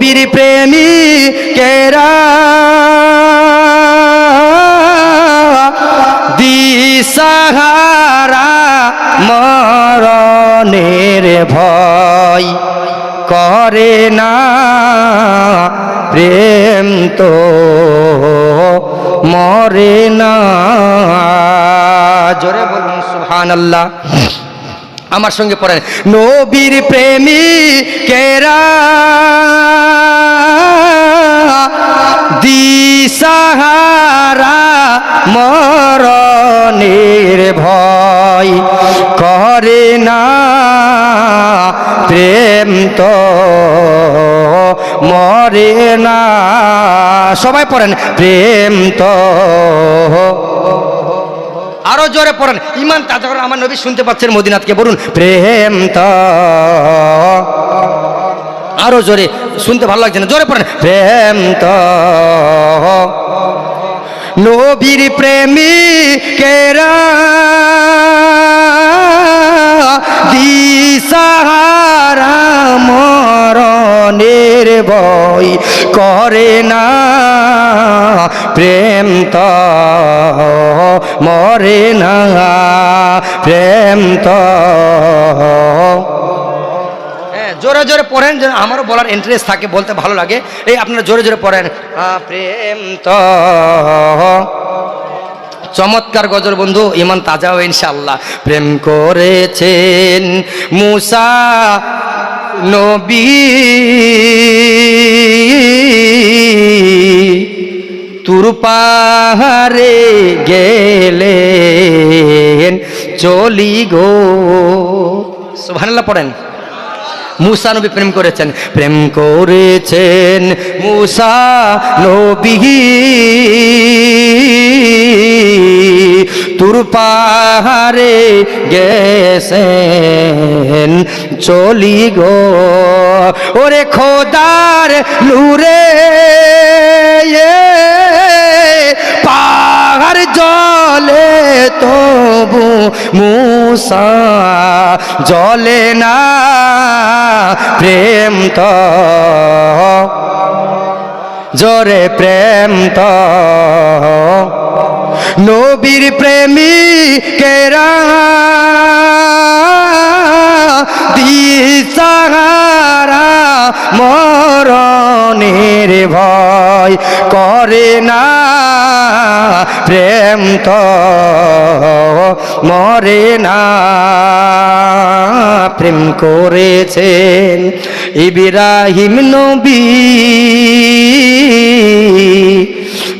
নবীর প্রেমী কেরা দিশাহারা মরণের ভয় করে না। প্রেম তো মরে না। জোরে বলুন সুহান আল্লাহ আমার সঙ্গে পড়েন। নবীর প্রেমী কেরা দিশাহারা মরণের ভয় করে না। প্রেম তো মরে না। সবাই পড়েন। প্রেম তো আরও জোরে পড়েন। ইমান তাজা করে আমার নবী শুনতে পাচ্ছেন মদিনাথকে বলুন, প্রেম আরও জোরে, শুনতে ভালো লাগছে না? জোরে পড়েন। প্রেম তো। নবীর প্রেমী কেরা দিশাহারা মরণের বই করে না। প্রেম তো। মরে না, প্রেম তো। হ্যাঁ জোরে জোরে পড়েন যেন আমারও বলার ইন্টারেস্ট থাকে, বলতে ভালো লাগে। এই আপনারা জোরে জোরে পড়েন। প্রেম তো। চমৎকার গজল বন্ধু, ইমান তাজা তাজাও ইনশাল্লাহ প্রেম করেছেন মুসা নবী। তুর পাহাড়ে গেলেন। চলি গো। সুবহানাল্লাহ পড়েন। মুসা নবী প্রেম করেছেন। প্রেম করেছেন মুসা নবী। তুর পাহাড়ে গেছেন। চলি গো। ওরে খোদার নূরে মুসা জলে না প্রেম তো। জোরে প্রেম তো। নবীর প্রেমী কেরা দিশাহারা মরণের ভয় করে না। প্রেম তো মরে না। প্রেম করেছেন ইবিরাহিম নবী।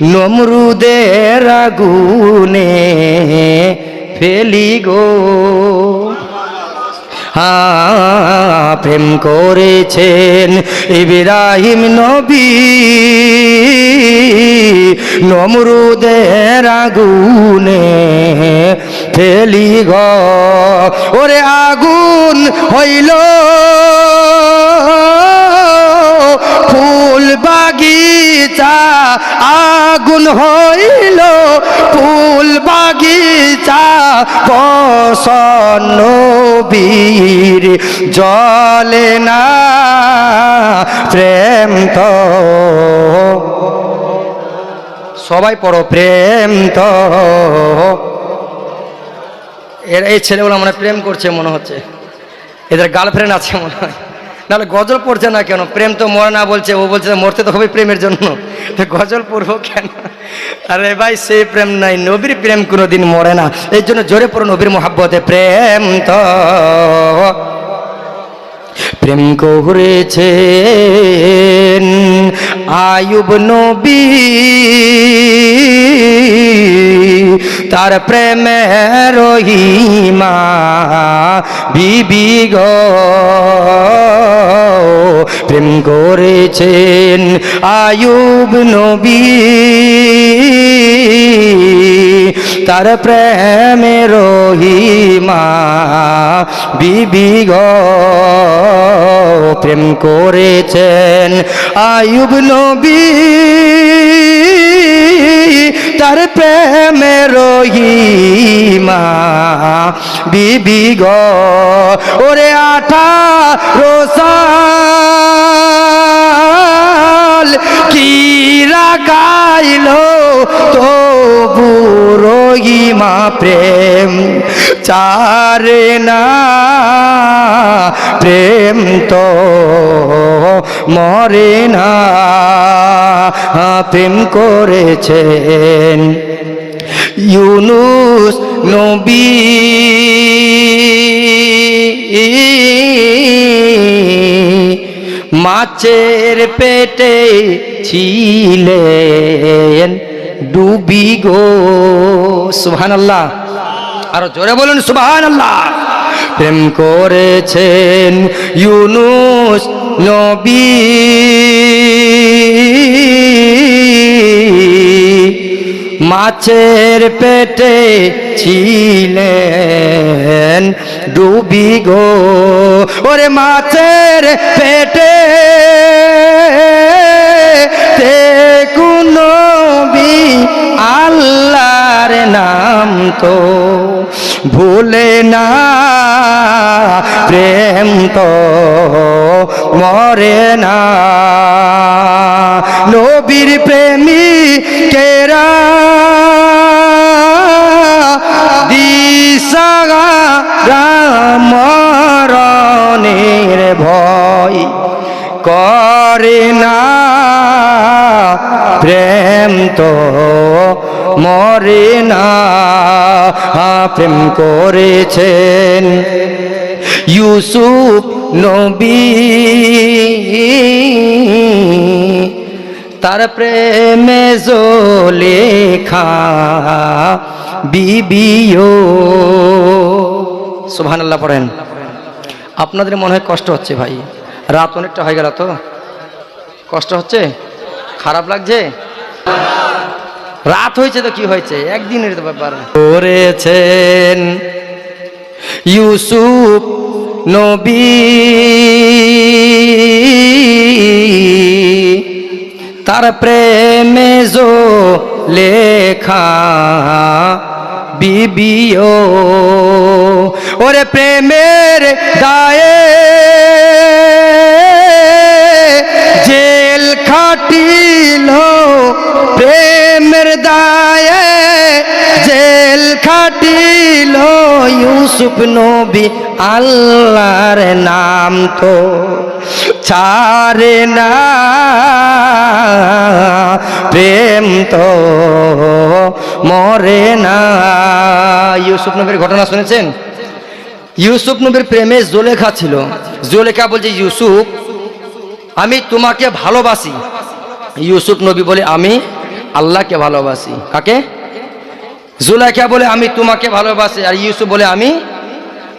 নমরুদের আগুনে ফেলি গো। প্রেম করেছেন ইব্রাহিম নবী। নমরুদের আগুনে ফেলি গ। ওরে আগুন হইল। ফুল বাগিচা, আগুন হইল। ফুল বাগিচা, বসন বীর জলে না, প্রেম তো। সবাই পড়ো, প্রেম তো। এর এই ছেলেগুলো মনে প্রেম করছে মনে হচ্ছে। এদের গার্লফ্রেন্ড আছে মনে হয়। নাহলে গজল পড়ছে না কেন? প্রেম তো মরে না বলছে, ও বলছে মরতে তো হবে প্রেমের জন্য। গজল পড়ব কেন? আরে ভাই, সে প্রেম নাই, নবীর প্রেম কোনো দিন মরে না। এই জন্য জোরে পড়ো নবীর মোহাব্বতে, প্রেম তো প্রেম করেছেন। আয়ুব নবী তার প্রেমে রহিমা বিবি গো। প্রেম করেছেন আয়ুব নবী। তার প্রেমে রহিমা, বিবি গো, প্রেম করেছেন আয়ুব নবী। তার প্রেমে রহিমা, বিবি গো, ওরে আঠা রোসা তাকাইল তো বুড়িমা প্রেম চারে না। প্রেম তো মরে না। প্রেম করেছেন ইউনুস নবী। মাছের পেটে ছিলেন ডুবি গো। সুহান আল্লাহ আরও জোরে বলুন সুবহান আল্লাহ প্রেম করেছেন ইউনুস নবী। মাছের পেটে ছিলেন ডুবি গো। ওরে মাছের পেটে তে কোনো আল্লাহর নাম তো। ভুলে না প্রেম তো, মরে না। নবীর প্রেমী করে না। প্রেম তো মরে না। প্রেম করেছেন ইউসুফ নবী। তার প্রেমে লেখা বিবিও। সুবহান আল্লাহ পড়েন। আপনাদের মনে হয় কষ্ট হচ্ছে ভাই? রাত অনেকটা হয়ে গেল তো? কষ্ট হচ্ছে? খারাপ লাগছে? রাত হয়েছে তো কি হয়েছে? একদিনের তো ব্যাপার। করেছেন ইউসুফ নবী। তার প্রেমে জো লেখা বিবিও। ওরে প্রেমের দায়ে ইউসুফ নবী আল্লাহর নাম তো ছাড়ে না। প্রেম তো মরে না। ইউসুফ নবীর ঘটনা শুনেছেন? ইউসুফ নবীর প্রেমে জোলেখা ছিল। জোলেখা বলছে, ইউসুফ, আমি তোমাকে ভালোবাসি। ইউসুফ নবী বলে, আমি আল্লাহকে ভালোবাসি। কাকে? জুলাইখা বলে, আমি তোমাকে ভালোবাসি। আর ইউসুফ বলে, আমি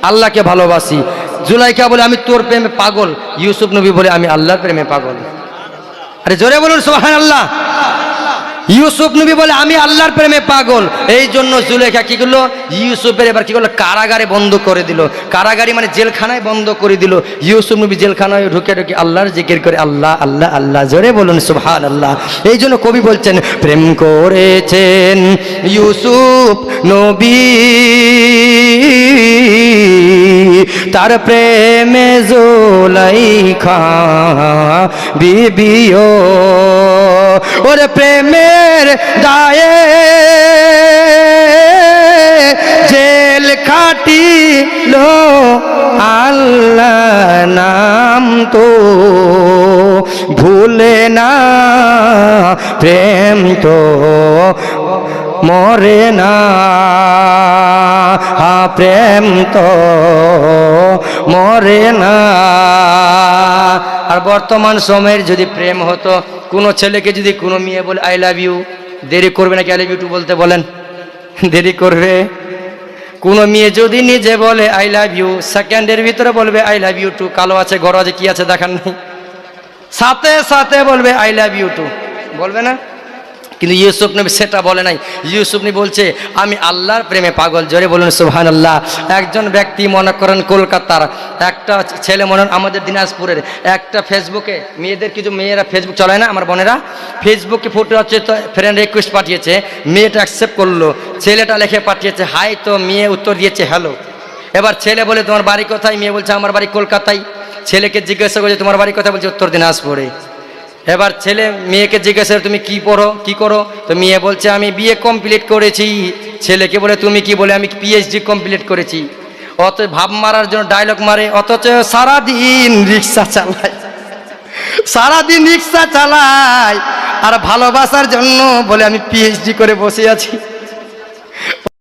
আল্লাহকে ভালোবাসি। জুলাইকা বলে, আমি তোর প্রেমে পাগল। ইউসুফ নবী বলে, আমি আল্লাহর প্রেমে পাগল। আরে জোরে বলুন সোহান আল্লাহ ইউসুফ নবী বলে, আমি আল্লাহর প্রেমে পাগল। এই জন্য জুলেখা কি করল? ইউসুফের এবার কি করল? কারাগারে বন্ধ করে দিল। কারাগারি মানে জেলখানায় বন্ধ করে দিল। ইউসুফ নবী জেলখানায় ঢুকে ঢুকে আল্লাহর জিকির করে, আল্লাহ আল্লাহ আল্লাহ, জোরে বলুন সুহান আল্লাহ এই জন্য কবি বলছেন, প্রেম করেছেন ইউসুফ নবী। তার প্রেমে জোলাইখা, বিবিও। ওর প্রেমের দায়ে জেল খাটিল আল্লাহ নাম তো। ভুলে না প্রেম তো, মরে না। প্রেম তো মরে না। আর বর্তমান সময়ের যদি প্রেম হতো, কোনো ছেলেকে যদি কোনো মেয়ে বলে আই লাভ ইউ দেরি করবে নাকি আই লাভ ইউ টু বলতে বলেন। দেরি করবে। কোনো মেয়ে যদি নিজে বলে আই লাভ ইউ সেকেন্ডের ভিতরে বলবে আই লাভ ইউ টু কালো আছে, গরো আছে, কি আছে দেখার নেই। সাথে সাথে বলবে আই লাভ ইউ টু বলবে না? কিন্তু ইউসুফ নবী সেটা বলে নাই। ইউসুফ নবী বলছে, আমি আল্লাহর প্রেমে পাগল। জোরে বলুন সুবহান আল্লাহ একজন ব্যক্তি মনে করেন কলকাতার, একটা ছেলে মনে আমাদের দিনাজপুরের, একটা ফেসবুকে, মেয়েদের কিছু, মেয়েরা ফেসবুক চালায় না আমার বোনেরা? ফেসবুকে ফটো হচ্ছে তো ফ্রেন্ড রিকোয়েস্ট পাঠিয়েছে, মেয়েটা অ্যাকসেপ্ট করল, ছেলেটা লেখে পাঠিয়েছে, হাই তো মেয়ে উত্তর দিয়েছে হ্যালো এবার ছেলে বলে, তোমার বাড়ি কোথায়? মেয়ে বলছে, আমার বাড়ি কলকাতায়। ছেলেকে জিজ্ঞাসা করছে তোমার বাড়ি কোথায়? বলছে, উত্তর দিনাজপুরে। এবার ছেলে মেয়েকে জিজ্ঞাসা তুমি কি পড়ো? কি করো? তো মেয়ে বলছে, আমি বিএ কমপ্লিট করেছি। ছেলেকে বলে, তুমি কি? বলে, আমি পিএইচডি কমপ্লিট করেছি। অত ভাব মারার জন্য ডায়লগ মারে, অথচ সারাদিন রিক্সা চালায়। সারাদিন রিক্সা চালায়। আর ভালোবাসার জন্য বলে, আমি পিএইচডি করে বসে আছি।